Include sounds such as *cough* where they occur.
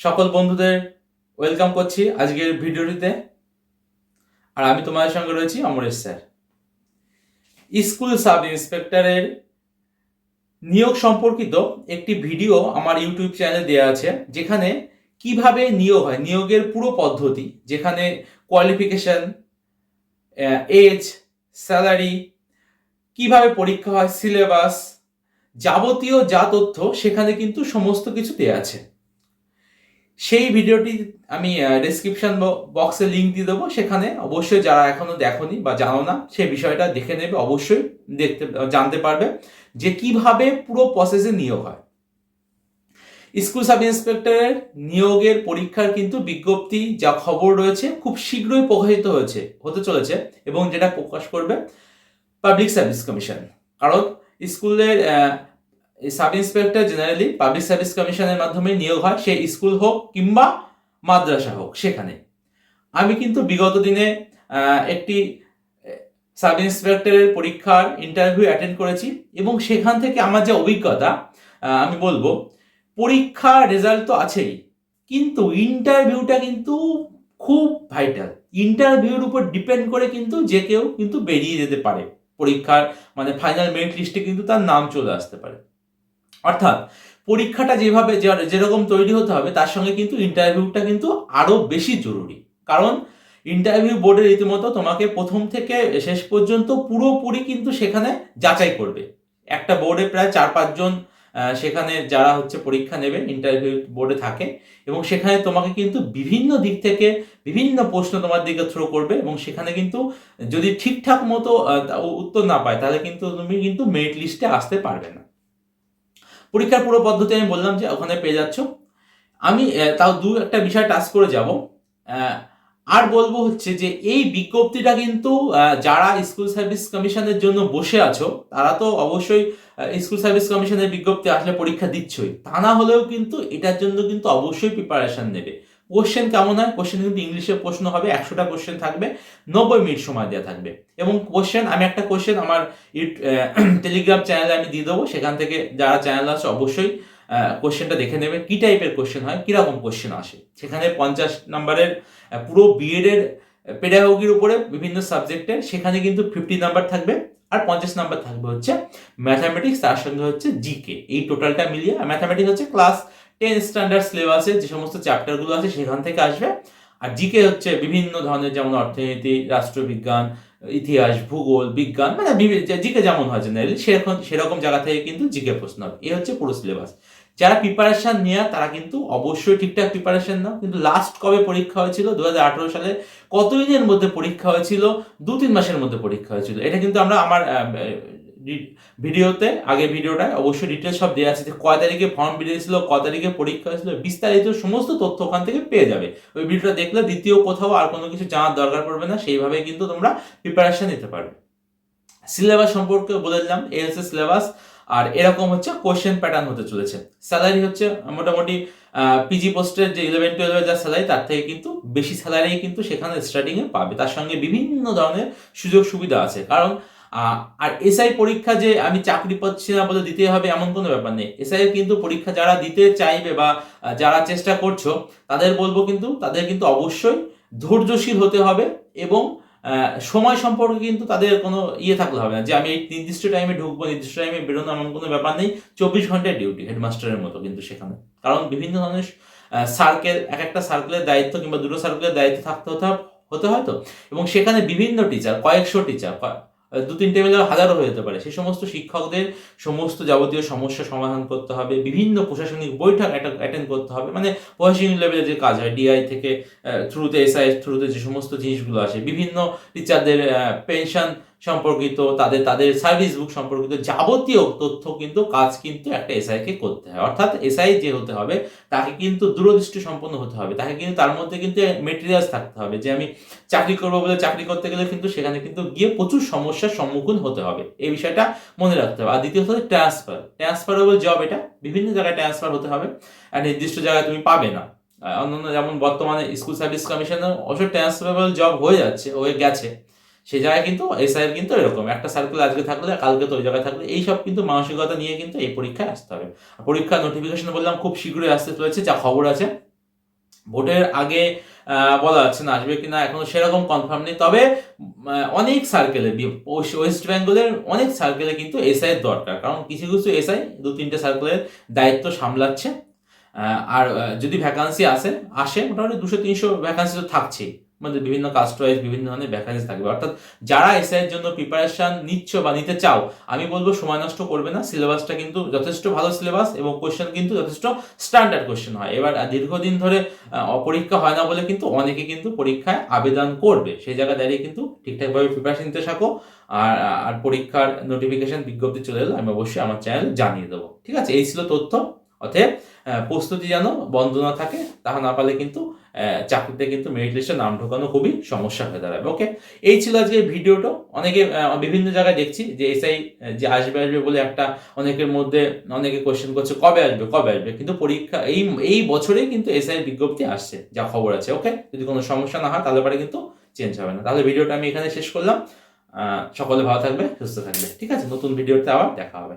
সকল বন্ধুদের ওয়েলকাম করছি আজকের ভিডিওটিতে। আর আমি তোমাদের সঙ্গে রয়েছি অমরেশ স্যার। স্কুল সাব ইন্সপেক্টরের নিয়োগ সম্পর্কিত একটি ভিডিও আমার ইউটিউব চ্যানেলে দেওয়া আছে, যেখানে কীভাবে নিয়োগ হয়, নিয়োগের পুরো পদ্ধতি, যেখানে কোয়ালিফিকেশন এজ স্যালারি কীভাবে পরীক্ষা হয় সিলেবাস যাবতীয় যা তথ্য, সেখানে কিন্তু সমস্ত কিছু দেওয়া আছে। সেই ভিডিওটি আমি ডিসক্রিপশন বক্সে লিঙ্ক দিয়ে দেবো। সেখানে অবশ্যই যারা এখনও দেখোনি বা জানো না, সেই বিষয়টা দেখে নেবে। অবশ্যই দেখতে জানতে পারবে যে কীভাবে পুরো প্রসেসে নিয়োগ হয়। স্কুল সাব ইন্সপেক্টরের নিয়োগের পরীক্ষার কিন্তু বিজ্ঞপ্তি, যা খবর রয়েছে, খুব শীঘ্রই প্রকাশিত হয়েছে, হতে চলেছে এবং যেটা প্রকাশ করবে পাবলিক সার্ভিস কমিশন কারণ স্কুলের sub inspector generally public service কমিশনের মাধ্যমে নিয়োগ হয়, সে স্কুল হোক কিংবা মাদ্রাসা হোক সেখানে। আমি কিন্তু বিগত দিনে একটি সাব ইন্সপেক্টরের পরীক্ষার ইন্টারভিউ অ্যাটেন্ড করেছি এবং সেখান থেকে আমার যে অভিজ্ঞতা আমি বলব পরীক্ষা রেজাল্ট তো আছেই, কিন্তু ইন্টারভিউটা কিন্তু খুব ভাইটাল ইন্টারভিউর উপর ডিপেন্ড করে কিন্তু যে কেউ কিন্তু বেরিয়ে যেতে পারে। পরীক্ষার মানে ফাইনাল মেরিট লিস্টে কিন্তু তার নাম চলে আসতে পারে। অর্থাৎ পরীক্ষাটা যেভাবে যেরকম তৈরি হতে হবে, তার সঙ্গে কিন্তু ইন্টারভিউটা কিন্তু আরও বেশি জরুরি। কারণ ইন্টারভিউ বোর্ডের রীতিমতো তোমাকে প্রথম থেকে শেষ পর্যন্ত পুরোপুরি কিন্তু সেখানে যাচাই করবে। একটা বোর্ডে প্রায় চার পাঁচজন সেখানে যারা হচ্ছে পরীক্ষা নেবে ইন্টারভিউ বোর্ডে থাকে এবং সেখানে তোমাকে কিন্তু বিভিন্ন দিক থেকে বিভিন্ন প্রশ্ন তোমার দিকে থ্রো করবে এবং সেখানে কিন্তু যদি ঠিকঠাক মতো উত্তর না পায়, তাহলে কিন্তু তুমি কিন্তু মেরিট লিস্টে আসতে পারবে না। পরীক্ষার পুরো পদ্ধতি আমি বললাম যে ওখানে পেয়ে যাচ্ছ। আমি তাও দু একটা বিষয় টাচ করে যাব। আর বলব হচ্ছে যে এই বিজ্ঞপ্তিটা কিন্তু যারা স্কুল সার্ভিস কমিশনের জন্য বসে আছো, তারা তো অবশ্যই স্কুল সার্ভিস কমিশনের বিজ্ঞপ্তি আসলে পরীক্ষা দিচ্ছই। তা না হলেও কিন্তু এটার জন্য কিন্তু অবশ্যই প্রিপারেশন নেবে। কোশ্চেন কেমন হয়? কোশ্চেন কিন্তু ইংলিশে প্রশ্ন হবে, একশোটা কোশ্চেন থাকবে, নব্বই মিনিট সময় দেওয়া থাকবে। এবং কোশ্চেন আমি একটা কোশ্চেন আমার টেলিগ্রাম চ্যানেলে *clears throat* আমি দিয়ে দেবো, সেখান থেকে যারা চ্যানেল আছে অবশ্যই কোশ্চেনটা দেখে নেবে, কি টাইপের কোশ্চেন হয়, কীরকম কোশ্চেন আসে। সেখানে পঞ্চাশ নাম্বারের পুরো বিএডের পেডাগোগির উপরে বিভিন্ন সাবজেক্টের সেখানে কিন্তু ফিফটি নাম্বার থাকবে, আর পঞ্চাশ নাম্বার থাকবে হচ্ছে ম্যাথামেটিক্স তার সঙ্গে হচ্ছে জিকে এই টোটালটা মিলিয়ে ম্যাথামেটিক্স হচ্ছে ক্লাস টেন স্ট্যান্ডার্ড সিলেবাসে যে সমস্ত চ্যাপ্টারগুলো আছে সেখান থেকে আসবে। আর জিকে হচ্ছে বিভিন্ন ধরনের যেমন অর্থনীতি, রাষ্ট্রবিজ্ঞান, ইতিহাস, ভূগোল, বিজ্ঞান মানে জিকে যেমন হয় জেনারেলি সেরকম সেরকম জায়গা থেকে কিন্তু জিকে প্রশ্ন হবে এই হচ্ছে পুরো সিলেবাস যারা প্রিপারেশন নেওয়া তারা কিন্তু অবশ্যই ঠিকঠাক প্রিপারেশন নাও। কিন্তু লাস্ট কবে পরীক্ষা হয়েছিল? দু হাজার আঠেরো সালে কতদিনের মধ্যে পরীক্ষা হয়েছিল? দু তিন মাসের মধ্যে পরীক্ষা হয়েছিল। এটা কিন্তু আমরা, আমার ভিডিওতে, আগে ভিডিওটায় অবশ্যই ডিটেলস সব দেওয়া আছে যে কয় তারিখে ফর্ম বেরিয়েছিল, ক তারিখে পরীক্ষা হয়েছিল, বিস্তারিত সমস্ত তথ্য ওখান থেকে পেয়ে যাবে। ওই ভিডিওটা দেখলে দ্বিতীয় কোথাও আর কোনো কিছু জানার দরকার পড়বে না সেইভাবে কিন্তু তোমরা প্রিপারেশন নিতে পারবে। সিলেবাস সম্পর্কে বলে দিলাম হচ্ছে সিলেবাস আর এরকম হচ্ছে কোশ্চেন প্যাটার্ন হতে চলেছে। স্যালারি হচ্ছে মোটামুটি পিজি পোস্টের যে ইলেভেন টুয়েলভের যা স্যালারি তার থেকে কিন্তু বেশি স্যালারি কিন্তু সেখানে স্টার্টিংয়ে পাবে। তার সঙ্গে বিভিন্ন ধরনের সুযোগ সুবিধা আছে। কারণ আর এসআই পরীক্ষা যে আমি চাকরি পাচ্ছি না বলে দিতে হবে এমন কোনো ব্যাপার নেই। এসআই কিন্তু পরীক্ষা যারা দিতে চাইবে বা যারা চেষ্টা করছ, তাদের বলব কিন্তু, তাদের কিন্তু অবশ্যই ধৈর্যশীল হতে হবে এবং সময় সম্পর্কে কিন্তু তাদের কোনো ইয়ে থাকলে হবে না যে আমি এই নির্দিষ্ট টাইমে ঢুকবো, নির্দিষ্ট টাইমে বেরোনো এমন কোনো ব্যাপার নেই। চব্বিশ ঘণ্টার ডিউটি হেডমাস্টারের মতো কিন্তু সেখানে। কারণ বিভিন্ন ধরনের সার্কেল এক একটা সার্কেলের দায়িত্ব কিংবা দুটো সার্কেলের দায়িত্ব থাকতে হতে হতে হয় তো? এবং সেখানে বিভিন্ন টিচার কয়েকশো টিচার দু তিনটে মিলে হাজারও হয়ে যেতে পারে। সেই সমস্ত শিক্ষকদের সমস্ত যাবতীয় সমস্যা সমাধান করতে হবে, বিভিন্ন প্রশাসনিক বৈঠক অ্যাটেন্ড করতে হবে। মানে প্রশাসনিক লেভেলে যে কাজ হয় ডিআই থেকে থ্রুতে এসআই থ্রুতে যে সমস্ত জিনিসগুলো আসে, বিভিন্ন টিচারদের পেনশন সম্পর্কিত, তাদের তাদের সার্ভিস বুক সম্পর্কিত যাবতীয় তথ্য কিন্তু কাজ কিন্তু একটা এসআইকে করতে হয়। অর্থাৎ এসআই যে হতে হবে, তাকে কিন্তু দূরদৃষ্টি সম্পন্ন হতে হবে। তাকে কিন্তু, তার মধ্যে কিন্তু মেটেরিয়ালস থাকতে হবে। যে আমি চাকরি করব বলে চাকরি করতে গেলে কিন্তু সেখানে কিন্তু গিয়ে প্রচুর সমস্যার সম্মুখীন হতে হবে। এই বিষয়টা মনে রাখতে হবে। আর দ্বিতীয়ত হচ্ছে ট্রান্সফার ট্রান্সফারেবল জব এটা বিভিন্ন জায়গায় ট্রান্সফার হতে হবে। আর নির্দিষ্ট জায়গায় তুমি পাবে না। অন্যান্য যেমন বর্তমানে স্কুল সার্ভিস কমিশনের অবশ্য ট্রান্সফারেবল জব হয়ে যাচ্ছে, হয়ে গেছে। সেই জায়গায় কিন্তু এসআইয়ের কিন্তু এরকম। একটা সার্কেল আজকে থাকলে, কালকে তো ওই জায়গায় থাকলে এইসব কিন্তু মানসিকতা নিয়ে কিন্তু এই পরীক্ষায় আসতে হবে। পরীক্ষা নোটিফিকেশন বললাম, খুব শীঘ্রই আসতে চলেছে, যা খবর আছে। ভোটের আগে বলা যাচ্ছে না, আসবে কিনা, এখনও সেরকম কনফার্ম নেই। তবে অনেক সার্কেলে ওয়েস্ট বেঙ্গলের অনেক সার্কেলে কিন্তু এসআই দরকার। কারণ কিছু কিছু এসআই দু, তিনটে সার্কেলের দায়িত্ব সামলাচ্ছে। আর যদি ভ্যাকান্সি আসে আসে, মোটামুটি দুশো, তিনশো ভ্যাকান্সি তো থাকছেই। মানে বিভিন্ন কাস্ট ওয়াইজ বিভিন্ন ধরনের ভ্যাকান্সি থাকবে। অর্থাৎ যারা এসআই এর জন্য প্রিপারেশন নিচ্ছ বা নিতে চাও আমি বলব সময় নষ্ট করবে না। সিলেবাসটা কিন্তু যথেষ্ট ভালো সিলেবাস এবং কোশ্চেন কিন্তু যথেষ্ট স্ট্যান্ডার্ড কোশ্চেন হয়। এবার দীর্ঘদিন ধরে আহ, পরীক্ষা হয় না বলে কিন্তু অনেকে কিন্তু পরীক্ষায় আবেদন করবে। সেই জায়গা দাঁড়িয়ে কিন্তু ঠিকঠাকভাবে প্রিপারেশন নিতে থাকো। আর আর পরীক্ষার নোটিফিকেশন বিজ্ঞপ্তি চলে এলো আমি অবশ্যই আমার চ্যানেল জানিয়ে দেবো। ঠিক আছে? এই ছিল তথ্য। অতএব প্রস্তুতি যেন বন্ধ না থাকে তাহা না পালে কিন্তু চাকরিতে কিন্তু মেরিট লিস্টে নাম ঢোকানো খুবই সমস্যা হয়ে দাঁড়াবে। ওকে এই ছিল আজকে ভিডিওটা। অনেকে বিভিন্ন জায়গায় দেখছি যে এসআই যে আসবে আসবে বলে একটা অনেকের মধ্যে অনেকে কোয়েশ্চেন করছে, কবে আসবে কবে আসবে? কিন্তু পরীক্ষা, এই এই বছরেই কিন্তু এসআই বিজ্ঞপ্তি আসছে, যা খবর আছে ওকে যদি কোনো সমস্যা না হয়, তাহলে পরে কিন্তু চেঞ্জ হবে না। তাহলে ভিডিওটা আমি এখানে শেষ করলাম। সকলে ভালো থাকবে, সুস্থ থাকবে। ঠিক আছে? নতুন ভিডিওতে আবার দেখা হবে।